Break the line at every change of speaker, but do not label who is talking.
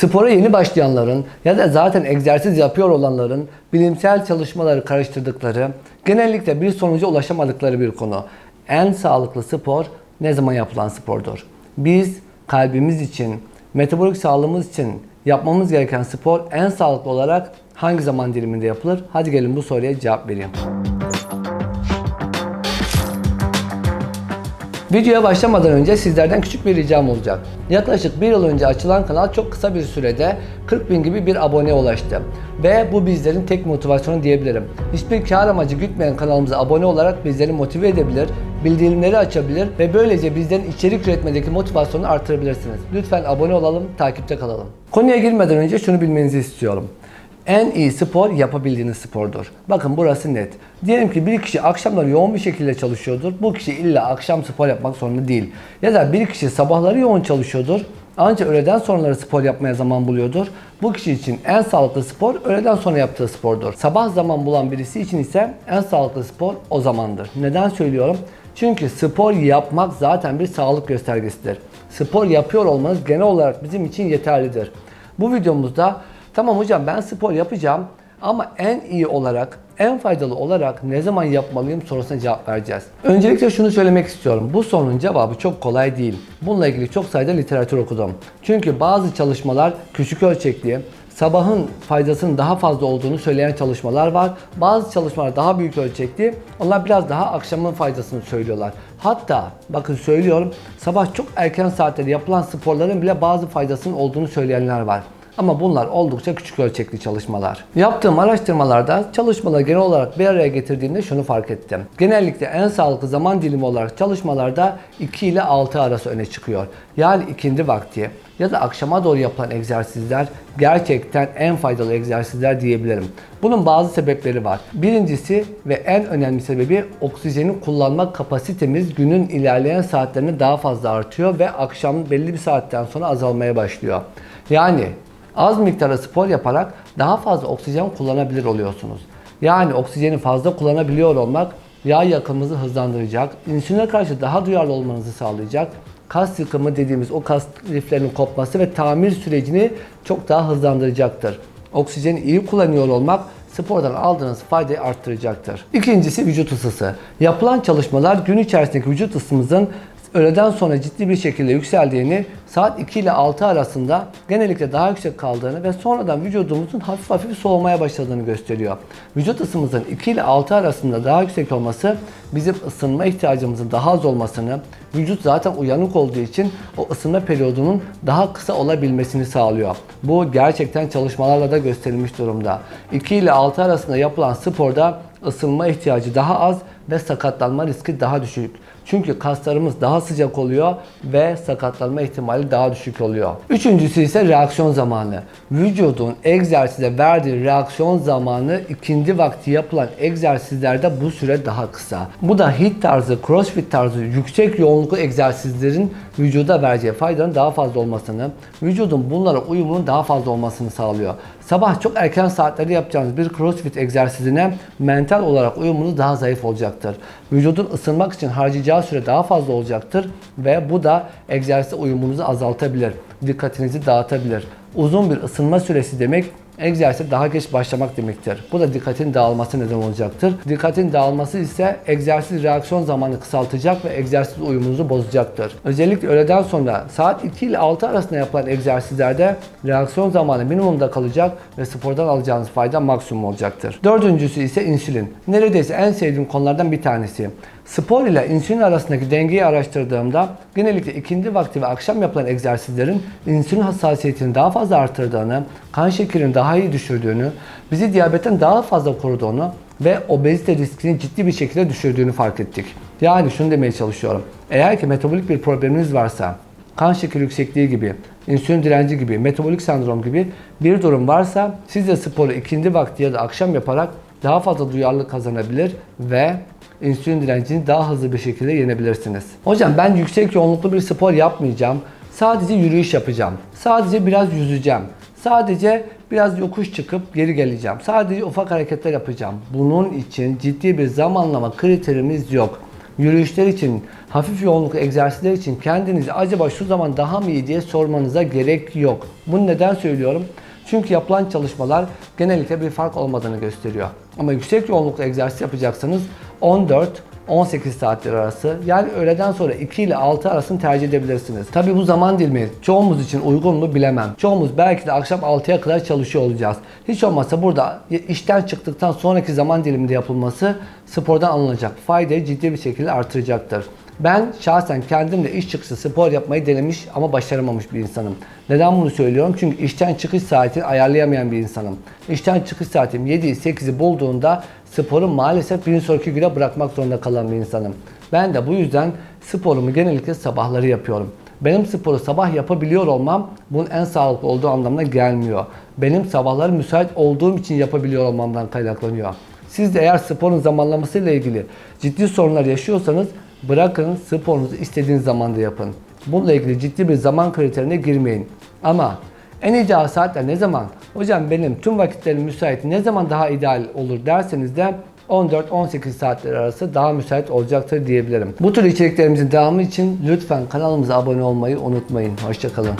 Spora yeni başlayanların ya da zaten egzersiz yapıyor olanların bilimsel çalışmaları karıştırdıkları, genellikle bir sonuca ulaşamadıkları bir konu. En sağlıklı spor ne zaman yapılan spordur? Biz kalbimiz için, metabolik sağlığımız için yapmamız gereken spor en sağlıklı olarak hangi zaman diliminde yapılır? Hadi gelin bu soruya cevap vereyim. Videoya başlamadan önce sizlerden küçük bir ricam olacak. Yaklaşık bir yıl önce açılan kanal çok kısa bir sürede 40 bin gibi bir abone ulaştı. Ve bu bizlerin tek motivasyonu diyebilirim. Hiçbir kar amacı gütmeyen kanalımıza abone olarak bizleri motive edebilir, bildirimleri açabilir ve böylece bizlerin içerik üretmedeki motivasyonu artırabilirsiniz. Lütfen abone olalım, takipte kalalım. Konuya girmeden önce şunu bilmenizi istiyorum. En iyi spor yapabildiğiniz spordur. Bakın burası net. Diyelim ki bir kişi akşamları yoğun bir şekilde çalışıyordur. Bu kişi illa akşam spor yapmak zorunda değil. Ya da bir kişi sabahları yoğun çalışıyordur. Ancak öğleden sonraları spor yapmaya zaman buluyordur. Bu kişi için en sağlıklı spor öğleden sonra yaptığı spordur. Sabah zaman bulan birisi için ise en sağlıklı spor o zamandır. Neden söylüyorum? Çünkü spor yapmak zaten bir sağlık göstergesidir. Spor yapıyor olmanız genel olarak bizim için yeterlidir. Bu videomuzda tamam hocam ben spor yapacağım ama en iyi olarak, en faydalı olarak ne zaman yapmalıyım sorusuna cevap vereceğiz. Öncelikle şunu söylemek istiyorum. Bu sorunun cevabı çok kolay değil. Bununla ilgili çok sayıda literatür okudum. Çünkü bazı çalışmalar küçük ölçekli, sabahın faydasının daha fazla olduğunu söyleyen çalışmalar var. Bazı çalışmalar daha büyük ölçekli. Onlar biraz daha akşamın faydasını söylüyorlar. Hatta bakın söylüyorum sabah çok erken saatlerde yapılan sporların bile bazı faydasının olduğunu söyleyenler var. Ama bunlar oldukça küçük ölçekli çalışmalar. Yaptığım araştırmalarda çalışmaları genel olarak bir araya getirdiğimde şunu fark ettim. Genellikle en sağlıklı zaman dilimi olarak çalışmalarda 2 ile 6 arası öne çıkıyor. Yani ikindi vakti ya da akşama doğru yapılan egzersizler gerçekten en faydalı egzersizler diyebilirim. Bunun bazı sebepleri var. Birincisi ve en önemli sebebi oksijeni kullanma kapasitemiz günün ilerleyen saatlerinde daha fazla artıyor ve akşam belli bir saatten sonra azalmaya başlıyor. Yani az miktarda spor yaparak daha fazla oksijen kullanabilir oluyorsunuz. Yani oksijeni fazla kullanabiliyor olmak yağ yakımınızı hızlandıracak, insüline karşı daha duyarlı olmanızı sağlayacak, kas yıkımı dediğimiz o kas liflerinin kopması ve tamir sürecini çok daha hızlandıracaktır. Oksijeni iyi kullanıyor olmak spordan aldığınız faydayı arttıracaktır. İkincisi vücut ısısı. Yapılan çalışmalar gün içerisindeki vücut ısımızın öğleden sonra ciddi bir şekilde yükseldiğini, saat 2 ile 6 arasında genellikle daha yüksek kaldığını ve sonradan vücudumuzun hafif hafif soğumaya başladığını gösteriyor. Vücut ısımızın 2 ile 6 arasında daha yüksek olması bizim ısınma ihtiyacımızın daha az olmasını, vücut zaten uyanık olduğu için o ısınma periyodunun daha kısa olabilmesini sağlıyor. Bu gerçekten çalışmalarla da gösterilmiş durumda. 2 ile 6 arasında yapılan sporda ısınma ihtiyacı daha az ve sakatlanma riski daha düşük. Çünkü kaslarımız daha sıcak oluyor ve sakatlanma ihtimali daha düşük oluyor. Üçüncüsü ise reaksiyon zamanı. Vücudun egzersize verdiği reaksiyon zamanı ikindi vakti yapılan egzersizlerde bu süre daha kısa. Bu da HIIT tarzı, CrossFit tarzı yüksek yoğunluklu egzersizlerin vücuda vereceği faydanın daha fazla olmasını, vücudun bunlara uyumunun daha fazla olmasını sağlıyor. Sabah çok erken saatlerde yapacağınız bir crossfit egzersizine mental olarak uyumunuz daha zayıf olacaktır. Vücudun ısınmak için harcayacağı süre daha fazla olacaktır ve bu da egzersize uyumunuzu azaltabilir. Dikkatinizi dağıtabilir. Uzun bir ısınma süresi demek egzersize daha geç başlamak demektir. Bu da dikkatin dağılması neden olacaktır. Dikkatin dağılması ise egzersiz reaksiyon zamanını kısaltacak ve egzersiz uyumunuzu bozacaktır. Özellikle öğleden sonra saat 2 ile 6 arasında yapılan egzersizlerde reaksiyon zamanı minimumda kalacak ve spordan alacağınız fayda maksimum olacaktır. Dördüncüsü ise insülin. Neredeyse en sevdiğim konulardan bir tanesi. Spor ile insülin arasındaki dengeyi araştırdığımda genellikle ikindi vakti ve akşam yapılan egzersizlerin insülin hassasiyetini daha fazla artırdığını, kan şekerini daha iyi düşürdüğünü, bizi diyabetten daha fazla koruduğunu ve obezite riskini ciddi bir şekilde düşürdüğünü fark ettik. Yani şunu demeye çalışıyorum. Eğer ki metabolik bir probleminiz varsa, kan şekeri yüksekliği gibi, insülin direnci gibi, metabolik sendrom gibi bir durum varsa siz de sporu ikindi vakti ya da akşam yaparak daha fazla duyarlılık kazanabilir ve insülin direncini daha hızlı bir şekilde yenebilirsiniz. Hocam ben yüksek yoğunluklu bir spor yapmayacağım. Sadece yürüyüş yapacağım. Sadece biraz yüzeceğim. Sadece biraz yokuş çıkıp geri geleceğim. Sadece ufak hareketler yapacağım. Bunun için ciddi bir zamanlama kriterimiz yok. yürüyüşler için, hafif yoğunluk egzersizler için kendinizi acaba şu zaman daha mı iyi diye sormanıza gerek yok. Bunu neden söylüyorum? Çünkü yapılan çalışmalar genellikle bir fark olmadığını gösteriyor. Ama yüksek yoğunluklu egzersiz yapacaksanız 14 18 saatler arası yani öğleden sonra 2 ile 6 arasını tercih edebilirsiniz. Tabi bu zaman dilimi çoğumuz için uygun mu bilemem. Çoğumuz belki de akşam 6'ya kadar çalışıyor olacağız. Hiç olmazsa burada işten çıktıktan sonraki zaman diliminde yapılması spordan alınacak faydayı ciddi bir şekilde artıracaktır. Ben şahsen kendim de iş çıkışı spor yapmayı denemiş ama başaramamış bir insanım. Neden bunu söylüyorum? Çünkü işten çıkış saatini ayarlayamayan bir insanım. İşten çıkış saatim 7'yi 8'i bulduğunda sporu maalesef bir sonraki güne bırakmak zorunda kalan bir insanım. Ben de bu yüzden sporumu genellikle sabahları yapıyorum. Benim sporu sabah yapabiliyor olmam bunun en sağlıklı olduğu anlamına gelmiyor. Benim sabahları müsait olduğum için yapabiliyor olmamdan kaynaklanıyor. Siz de eğer sporun zamanlamasıyla ilgili ciddi sorunlar yaşıyorsanız bırakın sporunuzu istediğiniz zamanda yapın. Bununla ilgili ciddi bir zaman kriterine girmeyin. Ama en ideal saatler ne zaman? Hocam benim tüm vakitlerim müsait ne zaman daha ideal olur derseniz de 14-18 saatler arası daha müsait olacaktır diyebilirim. Bu tür içeriklerimizin devamı için lütfen kanalımıza abone olmayı unutmayın. Hoşçakalın.